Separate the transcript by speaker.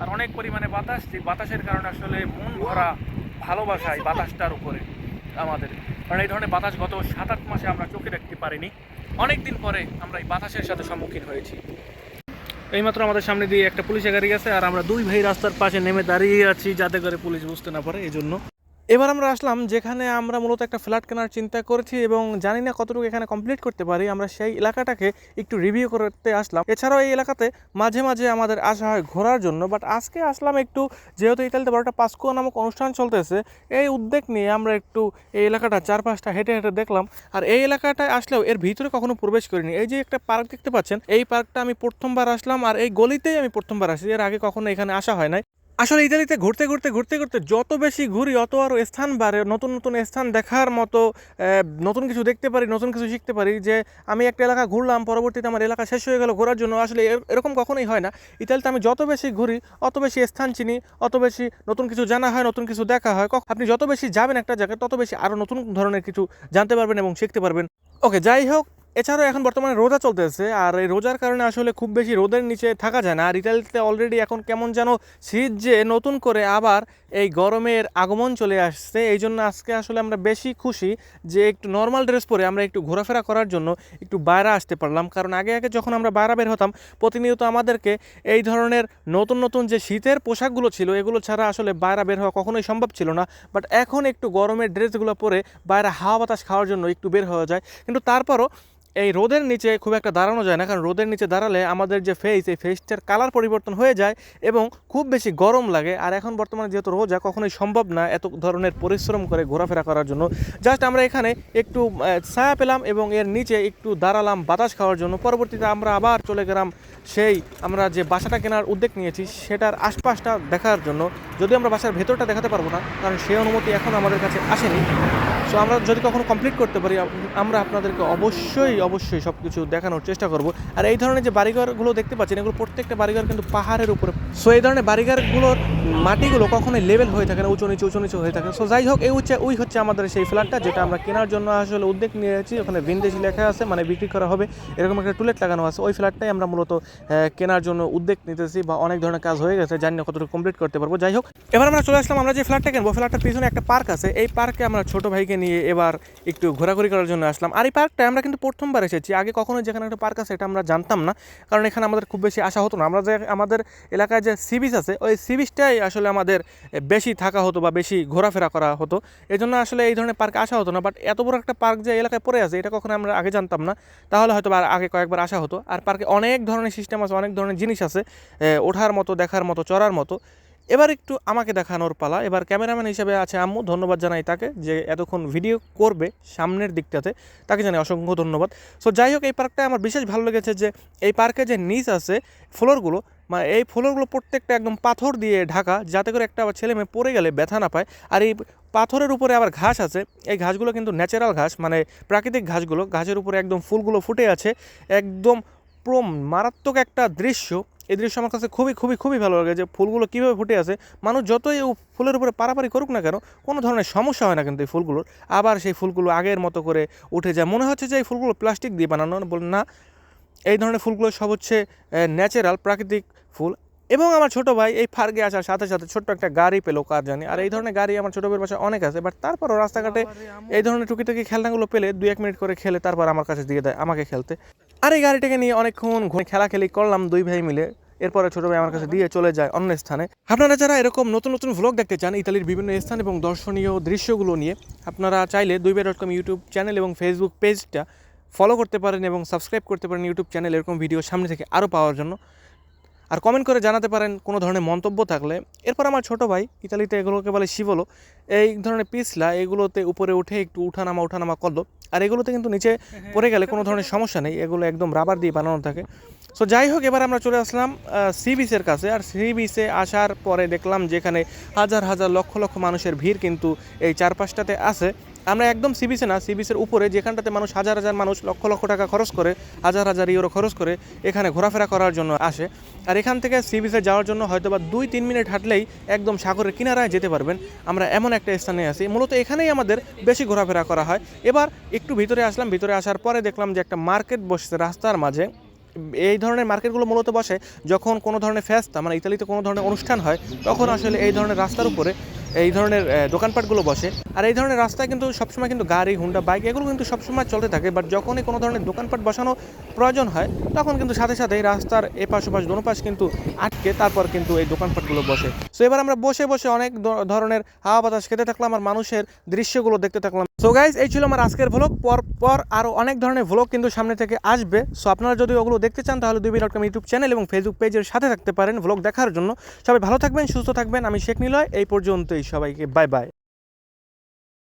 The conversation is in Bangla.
Speaker 1: আর অনেক পরিমাণে বাতাস, যে বাতাসের কারণে আসলে মন ভরা ভালোবাসা এই বাতাসটার উপরে আমাদের। কারণ এই ধরনের বাতাস গত সাত আট মাসে আমরা চোখে দেখতে পারিনি। অনেক দিন পরে আমরা এই বাতাসের সাথে সম্মুখীন হয়েছি। এইমাত্র আমাদের সামনে দিয়ে একটা পুলিশের গাড়ি গেছে আর আমরা দুই ভাই রাস্তার পাশে নেমে দাঁড়িয়ে আছি যাতে করে পুলিশ বুঝতে না পারে এই জন্য এবার আমরা আসলাম যেখানে আমরা মূলত একটা ফ্ল্যাট কেনার চিন্তা করেছি এবং জানি না কতটুকু এখানে কমপ্লিট করতে পারি। আমরা সেই এলাকাটাকে একটু রিভিউ করতে আসলাম। এছাড়াও এই এলাকাতে মাঝে মাঝে আমাদের আসা হয় ঘোরার জন্য বাট আজকে আসলাম একটু যেহেতু ইতালিতে একটা পাস্কো নামক অনুষ্ঠান চলতেছে, এই উদ্যোগ নিয়ে আমরা একটু এই এলাকাটা চার পাঁচটা হেঁটে হেঁটে দেখলাম। আর এই এলাকাটায় আসলেও এর ভিতরে কখনো প্রবেশ করিনি। এই যে একটা পার্ক দেখতে পাচ্ছেন, এই পার্কটা আমি প্রথমবার আসলাম, আর এই গলিতেই আমি প্রথমবার আসি। এর আগে কখনো এখানে আসা হয় নাই। আসলে ইতালিতে ঘুরতে ঘুরতে ঘুরতে ঘুরতে যত বেশি ঘুরি, অত আরও স্থান বাড়ে। নতুন নতুন স্থান দেখার মতো নতুন কিছু দেখতে পারি, নতুন কিছু শিখতে পারি যে আমি একটা এলাকা ঘুরলাম, পরবর্তীতে আমার এলাকা শেষ হয়ে গেল ঘোরার জন্য। আসলে এর- এরকম কখনোই হয় না। ইতালিতে আমি যত বেশি ঘুরি, অত বেশি স্থান চিনি, অত বেশি নতুন কিছু জানা হয়, নতুন কিছু দেখা হয়। আপনি যত বেশি যাবেন একটা জায়গায়, তত বেশি আরও নতুন ধরনের কিছু জানতে পারবেন এবং শিখতে পারবেন। ওকে, যাই হোক এছাড়াও এখন বর্তমানে রোজা চলতেছে, আর এই রোজার কারণে আসলে খুব বেশি রোদের নিচে থাকা যায় না। আর ইতালিতে অলরেডি এখন কেমন যেন শীত যে নতুন করে আবার এই গরমের আগমন চলে আসছে, এই জন্য আজকে আসলে আমরা বেশি খুশি যে একটু নর্মাল ড্রেস পরে আমরা একটু ঘোরাফেরা করার জন্য একটু বাইরে আসতে পারলাম। কারণ আগে আগে যখন আমরা বাইরে বের হতাম, প্রতিনিয়ত আমাদেরকে এই ধরনের নতুন নতুন যে শীতের পোশাকগুলো ছিল, এগুলো ছাড়া আসলে বাইরে বের হওয়া কখনোই সম্ভব ছিল না। বাট এখন একটু গরমের ড্রেসগুলো পরে বাইরে হাওয়া বাতাস খাওয়ার জন্য একটু বের হওয়া যায়। কিন্তু তারপরও এই রোদের নিচে খুব একটা দাঁড়ানো যায় না, কারণ রোদের নিচে দাঁড়ালে আমাদের যে ফেস এই ফেসটার কালার পরিবর্তন হয়ে যায় এবং খুব বেশি গরম লাগে। আর এখন বর্তমানে যেহেতু রোজা, কখনোই সম্ভব না এত ধরনের পরিশ্রম করে ঘোরাফেরা করার জন্য। জাস্ট আমরা এখানে একটু ছায়া পেলাম এবং এর নিচে একটু দাঁড়ালাম বাতাস খাওয়ার জন্য। পরবর্তীতে আমরা আবার চলে গেলাম সেই, আমরা যে বাসাটা কেনার উদ্যোগ নিয়েছি, সেটার আশপাশটা দেখার জন্য। যদি আমরা বাসার ভেতরটা দেখাতে পারব না, কারণ সেই অনুমতি এখন আমাদের কাছে আসেনি। সো আমরা যদি কখনো কমপ্লিট করতে পারি আমরা আপনাদেরকে অবশ্যই অবশ্যই সব কিছু দেখানোর চেষ্টা করব। আর এই ধরনের যে বাড়িঘরগুলো দেখতে পাচ্ছেন, এগুলো প্রত্যেকটা বাড়িঘর কিন্তু পাহাড়ের উপরে। সো এই ধরনের বাড়িঘরগুলোর মাটিগুলো কখনোই লেভেল হয়ে থাকে না, উঁচু নিচু উঁচু নিচু হয়ে থাকে। সো যাই হোক, এই হচ্ছে, ওই হচ্ছে আমাদের সেই ফ্ল্যাটটা যেটা আমরা কেনার জন্য আসলে উদ্যোগ নিয়েছি। ওখানে ভিনদেশি লেখা আছে মানে বিক্রি করা হবে। এরকম একটা টুলেট লাগানো আছে। ওই ফ্ল্যাটটাই আমরা মূলত কেনার জন্য উদ্যোগ নিতেছি বা অনেক ধরনের কাজ হয়ে গেছে। জানি না কতটুকু কমপ্লিট করতে পারব। যাই হোক, এবার আমরা চলে আসলাম। আমরা যে ফ্ল্যাটটা কিনবো ফ্ল্যাটটার পিছনে একটা পার্ক আছে। এই পার্কে আমরা ছোট ভাইকে নিয়ে এবার একটু ঘোরাঘুরি করার জন্য আসলাম। আর এই পার্কটা আমরা কিন্তু প্রথমবার এসেছি। আগে কখনো যেখানে একটা পার্ক আছে, এটা আমরা জানতাম না, কারণ এখানে আমাদের খুব বেশি আসা হতো না। আমরা যে আমাদের এলাকায় যে সি বিচ আছে, ওই সি বিচটাই আসলে আমাদের বেশি থাকা হতো বা বেশি ঘোরাফেরা করা হতো। এই জন্য আসলে এই ধরনের পার্কে আসা হতো না। বাট এত বড় একটা পার্ক যে এলাকায় পড়ে আছে, এটা কখনো আমরা আগে জানতাম না। তাহলে হয়তো বা আগে কয়েকবার আসা হতো। আর পার্কে অনেক ধরনের সিস্টেম আছে, অনেক ধরনের জিনিস আছে ওঠার মতো, দেখার মতো, চড়ার মতো। এবার একটু আমাকে দেখানোর পালা। এবার ক্যামেরাম্যান হিসেবে আছে আম্মু, ধন্যবাদ জানাই তাকে যে এতক্ষণ ভিডিও করবে সামনের দিকটাতে। তাকে জানাই অসংখ্য ধন্যবাদ। সো যাই হোক, এই পার্কটা আমার বিশেষ ভালো লেগেছে যে এই পার্কে যে নিচ আছে ফ্লোরগুলো মানে এই ফ্লোরগুলো প্রত্যেকটা একদম পাথর দিয়ে ঢাকা, যাতে করে একটা ছেলে মেয়ে পড়ে গেলে ব্যথা না পায়। আর এই পাথরের উপরে আবার ঘাস আছে। এই ঘাসগুলো কিন্তু ন্যাচারাল ঘাস মানে প্রাকৃতিক ঘাসগুলো। ঘাসের উপরে একদম ফুলগুলো ফুটে আছে। একদম প্রম, মারাত্মক একটা দৃশ্য। এই দৃশ্য আমার কাছে খুবই খুবই খুবই ভালো লাগে যে ফুলগুলো কীভাবে ফুটে আছে। মানুষ যতই ফুলের উপরে পারাপারি করুক না কেন কোনো ধরনের সমস্যা হয় না কিন্তু এই ফুলগুলোর। আবার সেই ফুলগুলো আগের মতো করে উঠে যায়। মনে হচ্ছে যে এই ফুলগুলো প্লাস্টিক দিয়ে বানানো বল না। এই ধরনের ফুলগুলো সব হচ্ছে ন্যাচারাল প্রাকৃতিক ফুল। এবং আমার ছোটো ভাই এই পার্কে আসার সাথে সাথে ছোট্ট একটা গাড়ি পেল কার জানি। আর এই ধরনের গাড়ি আমার ছোটো ভাইয়ের বাসায় অনেক আছে বাট তারপরও রাস্তাঘাটে এই ধরনের টুকিটাকি খেলনাগুলো পেলে দু এক মিনিট করে খেলে তারপর আমার কাছে দিয়ে দেয় আমাকে খেলতে। আর এই গাড়িটাকে নিয়ে অনেকক্ষণ ঘুরে খেলাখেলি করলাম দুই ভাই মিলে। এরপরে ছোটো ভাই আমার কাছে দিয়ে চলে যায় অন্য স্থানে। আপনারা যারা এরকম নতুন নতুন ভ্লগ দেখতে চান ইতালির বিভিন্ন স্থান এবং দর্শনীয় দৃশ্যগুলো নিয়ে, আপনারা চাইলে দুই ভাই ডট কম ইউটিউব চ্যানেল এবং ফেসবুক পেজটা ফলো করতে পারেন এবং সাবস্ক্রাইব করতে পারেন ইউটিউব চ্যানেল এরকম ভিডিও সামনে থেকে আরও পাওয়ার জন্য। আর কমেন্ট করে জানাতে পারেন কোনো ধরনের মন্তব্য থাকলে। এরপর আমার ছোটো ভাই, ইতালিতে এগুলোকে বলে শিবলো, এই ধরনের পিছলা এগুলোতে উপরে উঠে একটু উঠানামা উঠানামা করল। আর এগুলোতে কিন্তু নিচে পড়ে গেলে কোনো ধরনের সমস্যা নেই, এগুলো একদম রাবার দিয়ে বানানো থাকে। সো যাই হোক, এবার আমরা চলে আসলাম সি বিচের কাছে। আর সি বিচে আসার পরে দেখলাম যেখানে হাজার হাজার লক্ষ লক্ষ মানুষের ভিড় কিন্তু এই চারপাশটাতে আছে। আমরা একদম সি বিচে না সি বিচের উপরে যেখানটাতে মানুষ হাজার হাজার মানুষ লক্ষ লক্ষ টাকা খরচ করে, হাজার হাজার ইউরো খরচ করে এখানে ঘোরাফেরা করার জন্য আসে। আর এখান থেকে সি বিচে যাওয়ার জন্য হয়তো বা দুই তিন মিনিট হাঁটলেই একদম সাগরের কিনারায় যেতে পারবেন। আমরা এমন একটা স্থানে আছি, মূলত এখানেই আমাদের বেশি ঘোরাফেরা করা হয়। এবার একটু ভিতরে আসলাম, ভিতরে আসার পরে দেখলাম যে একটা মার্কেট বসছে রাস্তার মাঝে।
Speaker 2: এই ধরনের মার্কেটগুলো মূলত বসে যখন কোনো ধরনের ফেস্তা মানে ইতালিতে কোনো ধরনের অনুষ্ঠান হয়, তখন আসলে এই ধরনের রাস্তার উপরে এই ধরনের দোকানপাটগুলো বসে। আর এই ধরনের রাস্তায় কিন্তু সবসময় কিন্তু গাড়ি, হুন্ডা, বাইক এগুলো কিন্তু সবসময় চলতে থাকে। বাট যখনই কোনো ধরনের দোকানপাট বসানো প্রয়োজন হয়, তখন কিন্তু সাথে সাথে রাস্তার এপাশ ওপাশ, দোনো পাশ কিন্তু আটকে, তারপর কিন্তু এই দোকানপাটগুলো বসে। সো এবার আমরা বসে বসে অনেক ধরনের হাওয়া বাতাস খেতে থাকলাম আর মানুষের দৃশ্যগুলো দেখতে থাকলাম। সো গাইজ এই ছিল আমার আজকের ভ্লগ পর পর আরও অনেক ধরনের ভ্লগ কিন্তু সামনে থেকে আসবে। সো আপনারা যদি ওগুলো দেখতে চান, তাহলে দুবি ডট কম ইউটিউব চ্যানেল এবং ফেসবুক পেজের সাথে থাকতে পারেন ভ্লগ দেখার জন্য। সবাই ভালো থাকবেন, সুস্থ থাকবেন। আমি শেখ নিলয়, এই পর্যন্তই। সবাইকে বাই বাই।